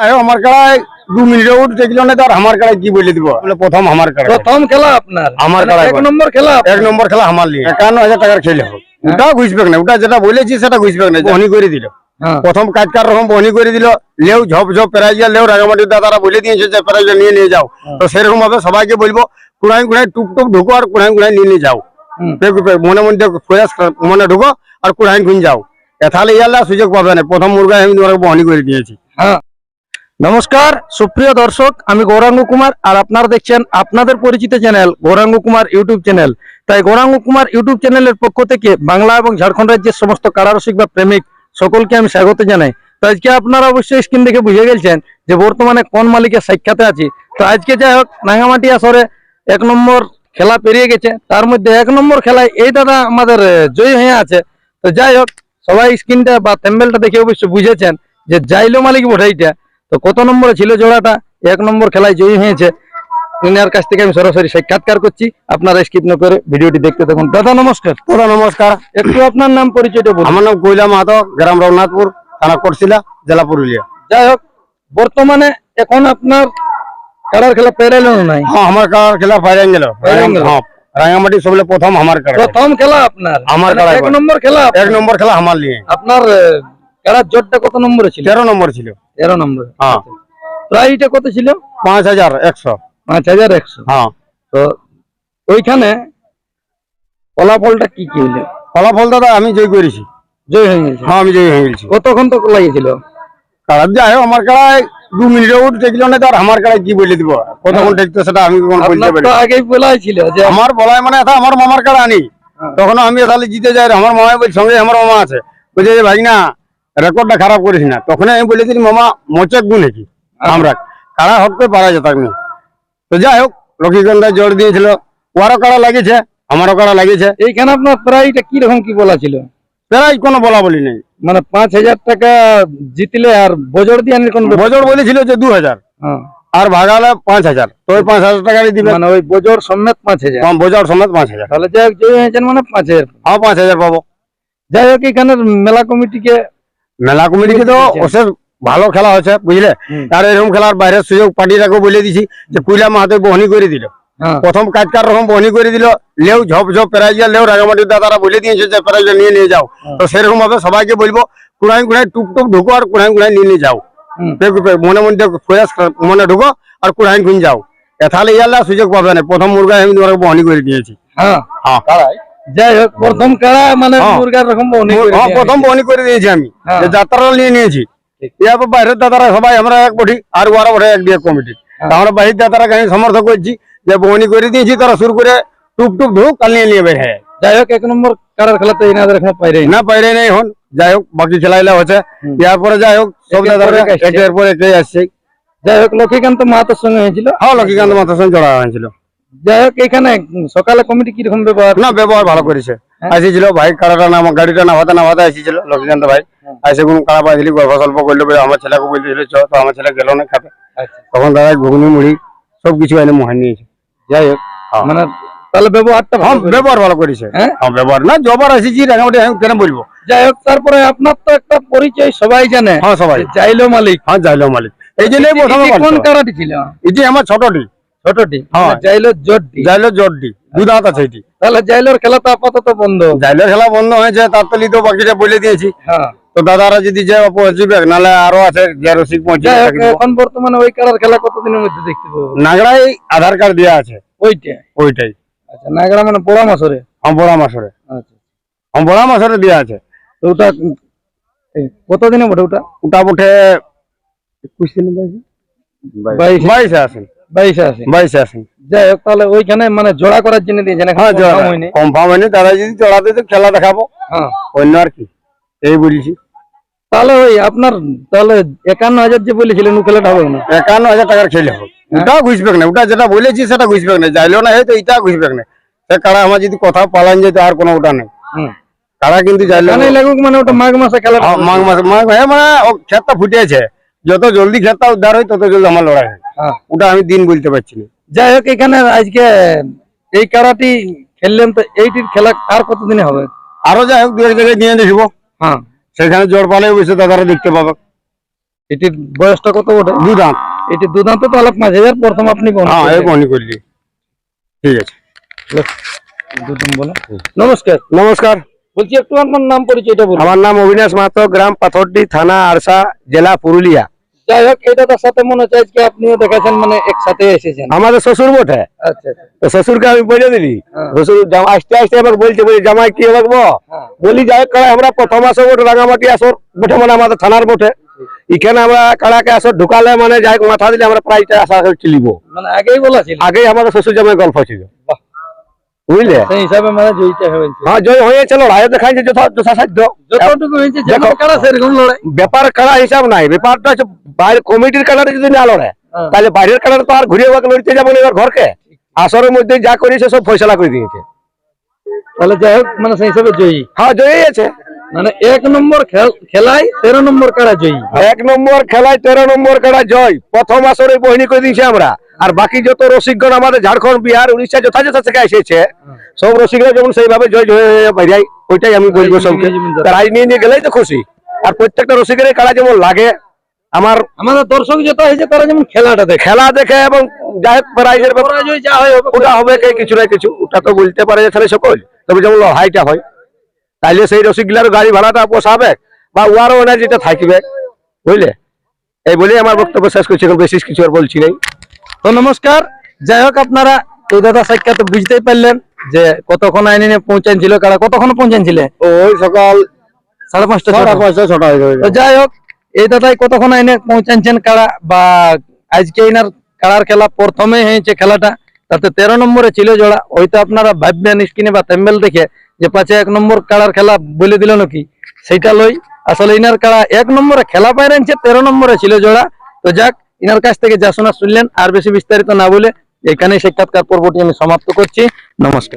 আরে আমার কাড়ায় দু মিনিটে উঠ দেখল না তার আমার কাড়ায় কি বলে দিব? প্রথম আমার কাড়ায় প্রথম খেলা আপনার? আমার মানে এক নম্বর খেলা এক নম্বর খেলা আমার লিয়ে। একান্ন হাজার টাকার খেলে। হোক ওটা ঘুষবে না ওটা যেটা বলেছি সেটা ঘুষবে না বহনি করে দিল। হ্যাঁ। প্রথম কাজকার রকম বহনি করে দিল। লেউ ঝপ ঝপ প্রাইজা লেউ রাগামাটির দাদারা বলে দিয়েছে যে প্রাইজা নিয়ে নিয়ে যাও। তো সেরকম ভাবে সবাইকে বলব কুড়াই কুড়াই টুক টুক ঢুকো আর কুড়াই কুড়াই নিয়ে নিয়ে যাও। মনে মধ্যে প্রয়াস মনে ঢুকো আর কুড়াই খুন যাও। এথালে ইয়াল্লা সুযোগ পাবে না। প্রথম মুরগা আমি তোমাকে বহনি করে দিয়েছি। হ্যাঁ। নমস্কার, সুপ্রিয় দর্শক, আমি গৌরাঙ্গ কুমার আর আপনারা দেখছেন আপনাদের পরিচিত channel Gauranga Kumar YouTube channel. তাই গৌরাঙ্গ কুমার ইউটিউব চ্যানেলের পক্ষ থেকে বাংলা এবং ঝাড়খণ্ড রাজ্যের সমস্ত কারারসিক বা প্রেমিক সকলকে আমি স্বাগত জানাই। তো আজকে আপনারা অবশ্যই স্ক্রিন দেখে বুঝে গেছেন যে বর্তমানে কোন মালিকের সাক্ষাতে আছি। তো আজকে যাই হোক রাঙামাটি আসরে এক নম্বর খেলা পেরিয়ে গেছে। তার মধ্যে এক নম্বর খেলায় এই দাদা আমাদের জয়ী হয়ে আছে। তো যাই হোক, সবাই স্ক্রিনটা বা থ্যাম্বেলটা দেখে অবশ্যই বুঝেছেন যে জাইলো মালিক বটাইটা। তো কত নম্বরে ছিল জোড়াটা? এক নম্বর খেলায় জয়ী হয়েছে। ইনার কাছ থেকে আমি সরাসরি সাক্ষাৎকার করছি। আপনারা স্কিপ না করে ভিডিওটি দেখতে থাকুন। দাদা নমস্কার। দাদা নমস্কার। একটু আপনার নাম পরিচয়টা বলুন। আমার নাম কৈলা মাহাতো গ্রাম রঘুনাথপুর থানা করছিলা জেলা পুরুলিয়া। যাই হোক বর্তমানে এখন আপনার কারার খেলা পেরাইল নাই? হ্যাঁ আমার কার খেলা ফাইরান গেল হ্যাঁ রাঙামাটি সবলে প্রথম আমার কাড়া প্রথম খেলা আপনার। আমার মানে এক নম্বর খেলা এক নম্বর খেলা আমার নিয়ে। আপনার কারার জোরটা কত নম্বরে ছিল? তেরো নম্বর ছিল। তেরো নম্বরে। হ্যাঁ। প্রাইসটা কত ছিল? পাঁচ হাজার একশো। পাঁচ হাজার একশো। হ্যাঁ। তো ওইখানে ফলাফলটা কি কি হইল? ফলাফল দাদা আমি জয় করেছি। জয় হয়ে গেছে। হ্যাঁ আমি জয় হয়ে গেছি। কতক্ষণ তো লাগিয়েছিল? যাই হোক, আমার কাড়ায় দু মিনিটে উঠ দেখল না তার আমার কাড়ায় কি বলে দিব? কতক্ষণ দেখতো সেটা আমি কোন বলতে পারি আগেই বলাই ছিল যে আমার বলায় মানে এটা আমার মামার কাড়া আনি হ্যাঁ। তখন আমি তাহলে জিতে যাই আমার মামাই বলছি সঙ্গে আমার মামা আছে। বলছে যে ভাই না রেকর্ডটা খারাপ করিস না। তখন আমি বলেছিলি মামা মোচক গুণ কি আমরা। কাড়া হটতে পারা যেত তো যাই হোক লক্ষ্মীগন্ধা জোর দিয়েছিল। ওয়ারও কারা লাগিয়েছে? আমারও কারা লাগিয়েছে? এইখানে আপনার প্রাইসটা কি রকম কি বলা ছিল? প্রায় কোনো বলা বলি নেই। মানে পাঁচ হাজার টাকা জিতলে আর বজর দিয়ে কোন বজর বলেছিল যে দু হাজার। হ্যাঁ। আর ভাগালে পাঁচ হাজার। তো ওই পাঁচ হাজার টাকারই দিবে। মানে ওই বজর সমেত পাঁচ হাজার। বজর সমেত পাঁচ হাজার। তাহলে যাই হোক জয় হয়েছেন মানে পাঁচ হাজার। হ্যাঁ পাঁচ হাজার পাবো। যাই হোক এখানের মেলা কমিটিকে মেলা কমিটিকে তো ওসে ভালো খেলা হচ্ছে বুঝলে? আর এরকম খেলার বাইরের সুযোগ পার্টিটাকে বলে দিছি যে কুইলা মাহাতে বহনি করে দিল। হ্যাঁ। প্রথম কাজকার রকম বহনি করে দিল। লেউ ঝপ ঝপ প্রাইজা লেউ রাগামাটির দাদারা বলে দিয়েছে যে প্রাইজা নিয়ে নিয়ে যাও। তো সেরকম ভাবে সবাইকে বলব কুড়াই কুড়াই টুক টুক ঢুকো আর কুড়াই কুড়াই নিয়ে নিয়ে যাও। মনে মধ্যে প্রয়াস মনে ঢুকো আর কুড়াই খুন যাও। এথালে ইয়াল্লা সুযোগ পাবে না। প্রথম মুরগা আমি তোমাকে বহনি করে দিয়েছি। হ্যাঁ। হ্যাঁ। যাই হোক প্রথম কারা মানে হ্যাঁ। মুরগার রকম করে হ্যাঁ প্রথম বহনি করে দিয়েছি আমি। হ্যাঁ। যাত্রা নিয়ে নিয়েছি। ইয়ারপর বাইরের দাদারা সবাই আমরা এক বটি আর ওরা বটে এক দিয়ে কমিটি। আমরা বাহির দাদারাকে আমি সমর্থন করছি যে বহনি করে দিয়েছি তারা শুরু করে টুক ঢুক কাল নিয়ে নিয়ে যাই হোক এক নম্বর কারার খেলাতে এনাদের এখানে পাইরে না বাইরে নেই এখন। যাই হোক বাকি খেলাইলা হচ্ছে। হুম। ইয়ার পরে যাই হোক সব দাদারা আসছে। একের পর একে আসছে। যাই হোক লক্ষ্মীকান্ত মাহাতোর সঙ্গে হয়েছিল। হ্যাঁ লক্ষ্মীকান্ত মাথার সঙ্গে জড়া হয়েছিল। যাই হোক এখানে সকালে কমিটি কীরকম ব্যবহার? না ব্যবহার ভালো করেছে। আসিছিল ভাই কারাটা নাম গাড়িটা নামাতে নামাতে আসিছিল লক্ষ্মীকান্ত ভাই। আসে কোনো কারা পাইছিলি গল্প সল্প করল বলে আমার ছেলেকে বলতেছিল চ তো আমার ছেলে গেল না খাতে। তখন দাদা ঘুগনি মুড়ি সব কিছু এনে মোহন নিয়েছে। যাই হোক। মানে তাহলে ব্যবহারটা হ্যাঁ ব্যবহার ভালো করেছে। হ্যাঁ? ব্যবহার। না জবার আসিছি রাঙামাটি কেন বলব? যাই হোক তারপরে আপনার তো একটা পরিচয় সবাই জানে। হ্যাঁ সবাই। মালিক। হ্যাঁ মালিক। এই জন্যই প্রথমে কোন কারাটি ছিল? এটি আমার ছোটটি। হ্যাঁ। দু দাঁত আছে এটি। তাহলে জাইলোর খেলা তো আপাতত বন্ধ। জাইলোর খেলা বন্ধ হয়েছে তার তো বাকিটা বলে দিয়েছি। হ্যাঁ। তো দাদারা যদি পৌঁছবে নাহলে আরও আছে এখন বর্তমানে ওই কারার খেলা কতদিনের মধ্যে দেখতে পাবো? নাগড়াই আধার কার্ড দেওয়া আছে। ওইটা ওইটাই। আচ্ছা নাগরা মানে অম্বরা মাসরে আচ্ছা অম্বরা মাসরে দেওয়া আছে। তো ওটা কতদিনে বটে ওটা? ওটা একুশ দিন বাইশে। বাইশে আসেন। বাইশে আছে। বাইশে যাই হোক তাহলে ওইখানে মানে জোড়া করার জন্য দিয়েছেন হ্যাঁ confirm কনফার্ম হয়নি তারা যদি চড়াতে তো খেলা দেখাবো। হ্যাঁ। অন্য আর কি এই বলছি। তাহলে ওই আপনার তাহলে একান্ন হাজার যে বলেছিলেন ও খেলাটা হবে না? একান্ন হাজার টাকার খেলে হোক ওটাও ঘুষবে না ওটা যেটা বলেছি সেটা ঘুষবে না যাইলো না হয়তো এটা না সে কারা আমার যদি কথা পালান যেত আর কোনো ওটা নেই। হুম। কারা কিন্তু যাইলো এখানে লাগুক মানে ওটা মাঘ মাসে হ্যাঁ, মাঘ মাস মাঘ হ্যাঁ মানে ফুটেছে। যত জলদি ক্ষেতটা উদ্ধার হয় তত জলদি আমার লড়াই হয় হ্যাঁ। ওটা আমি দিন বলতে পারছি না। যাই হোক এখানে আজকে এই কারাটি খেললেন তো এইটির খেলা আর কতদিনে হবে? আরও যাই হোক দু এক জায়গায় নিয়ে দেখব। হ্যাঁ। সেখানে জোর পালে বসে দাদারা দেখতে পাবে। এটির বয়সটা কত বটে? দু দাঁত এটি দুদান্ত তো আলাপ পাঁচ হাজার প্রথম আপনি বহন হ্যাঁ এই। করলি। ঠিক আছে। নমস্কার। নমস্কার। বলছি একটু আপনার নাম পরিচয়টা বলুন। আমার নাম অবিনাশ মাহাতো গ্রাম পাথরডি থানা আরসা জেলা পুরুলিয়া। যাই হোক এই দাদার সাথে মনে হচ্ছে আজকে আপনিও দেখাচ্ছেন মানে একসাথে এসেছেন। আমাদের শ্বশুর বটে। আচ্ছা আচ্ছা। তো শ্বশুরকে আমি বলে দিলি হ্যাঁ। শ্বশুর আসতে আসতে এবার বলছে বলি জামাই কি গো হ্যাঁ। বলি যাই হোক আমরা প্রথম আসো বটে রাঙামাটি আসর বটে মানে আমাদের থানার বটে। এখানে আমরা কাড়াকে আসর ঢুকালে মানে যাই মাথা দিলে আমরা প্রাইজটা আশা করছি লিব মানে আগেই বলা ছিল। আগেই আমাদের শ্বশুর জামাই গল্প ছিল। বাহ। বুঝলে? সেই হিসাবে মানে জয়ীটা হয়েছে। হ্যাঁ জয় হয়েছে লড়াই দেখাইছে যথা যথাসাধ্য। যতটুকু হয়েছে যেমন কারা সেরকম লড়াই? ব্যাপার কাড়া হিসাব নাই। ব্যাপারটা হচ্ছে বাইরে কমিটির যদি না লড়ে হ্যাঁ। তাহলে বাইরের তো আর ঘুরে লড়তে যাব না এবার ঘরকে। আসরের মধ্যে যা করেছে সব ফয়সলা করে দিয়েছে। তাহলে যাই হোক মানে সেই হিসাবে জয়ী। হ্যাঁ জয়ই আছে মানে এক নম্বর খেল- খেলায় তেরো নম্বর কারা জয়ী? এক নম্বর খেলায় তেরো নম্বর কাড়া জয়। প্রথম আসরে বহিনী করে দিয়েছি আমরা। আর বাকি যত রসিকগণ আমাদের ঝাড়খণ্ড বিহার উড়িষ্যা যথাযথ থেকে এসেছে সব রসিকরা যেমন সেইভাবে জয় জয় বেরিয়াই ওইটাই আমি বলব সবকে। নিয়ে গেলেই তো খুশি। আর প্রত্যেকটা রসিকের কাড়া যেমন লাগে আমার আমাদের দর্শক যেটা হয়েছে তারা যেমন খেলাটা দেখে। খেলা দেখে এবং যাই হোক প্রাইজের যা হয় হবে ওটা হবে কে কিছু না কিছু ওটা তো বলতে পারে যে তাহলে সকল। তবে যেমন লড়াইটা হয় তাইলে সেই রসিকগুলার গাড়ি ভাড়াটা পোষাবে বা উয়ারও এনার্জিটা থাকবে বুঝলে? এই বলেই আমার বক্তব্য শেষ করছি এখন বেশি কিছু আর বলছি নাই। তো নমস্কার যাই হোক আপনারা এই দাদা সাক্ষাৎ বুঝতেই পারলেন যে কতক্ষণ আইনে পৌঁছানছিল কারা কতক্ষণ পৌঁছানছিলে ওই সকাল সাড়ে পাঁচটা ছটা। পাঁচটা ছটা যাই হোক এই দাদাই কতক্ষণ আইনে পৌঁছানছেন কারা বা আজকে ইনার কারার খেলা প্রথমে হয়েছে খেলাটা তাতে তেরো নম্বরে ছিল জোড়া। হয়তো আপনারা ভাববেন স্ক্রিনে বা তেম্বেল দেখে যে পাঁচে এক নম্বর কারার খেলা বলে দিল নাকি? সেইটা লই। আসলে ইনার কারা এক নম্বরে খেলা পাইরেছে তেরো নম্বরে ছিল জোড়া। তো যাক ইনার কাছ থেকে যা শোনা শুনলেন, আর বেশি বিস্তারিত না বলে এখানেই সাক্ষাৎকার পর্বটি আমি সমাপ্ত করছি। নমস্কার।